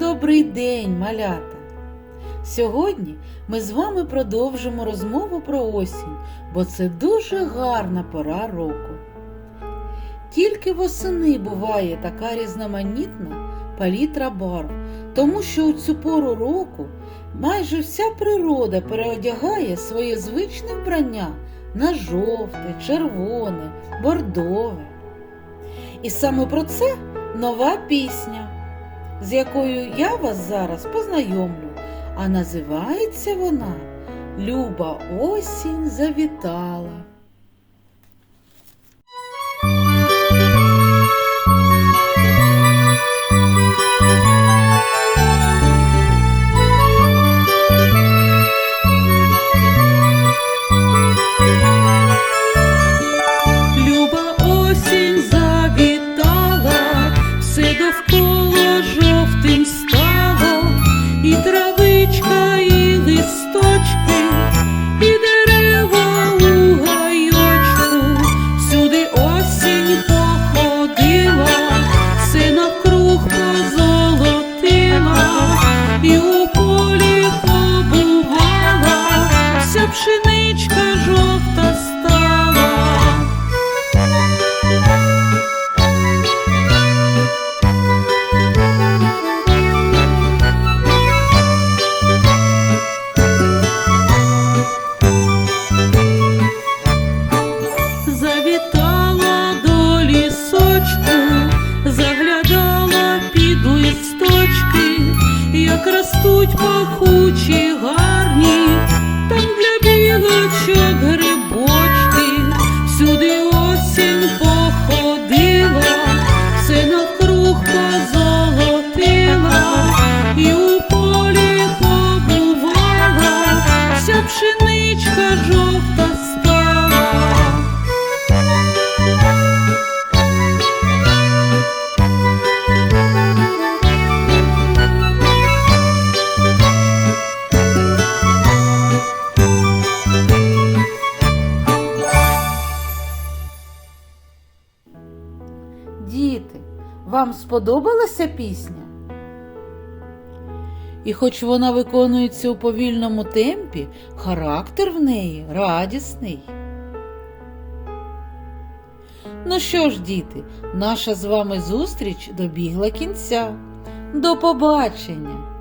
Добрий день, малята! Сьогодні ми з вами продовжимо розмову про осінь, бо це дуже гарна пора року. Тільки восени буває така різноманітна палітра барв, тому що у цю пору року майже вся природа переодягає своє звичне вбрання на жовте, червоне, бордове. І саме про це нова пісня з якою я вас зараз познайомлю, а називається вона Люба осінь завітала. Лісочку, заглядала під листочки, як ростуть пахучі гарні, Діти, вам сподобалася пісня? І хоч вона виконується у повільному темпі, характер в неї радісний. Ну що ж, діти, наша з вами зустріч добігла кінця. До побачення!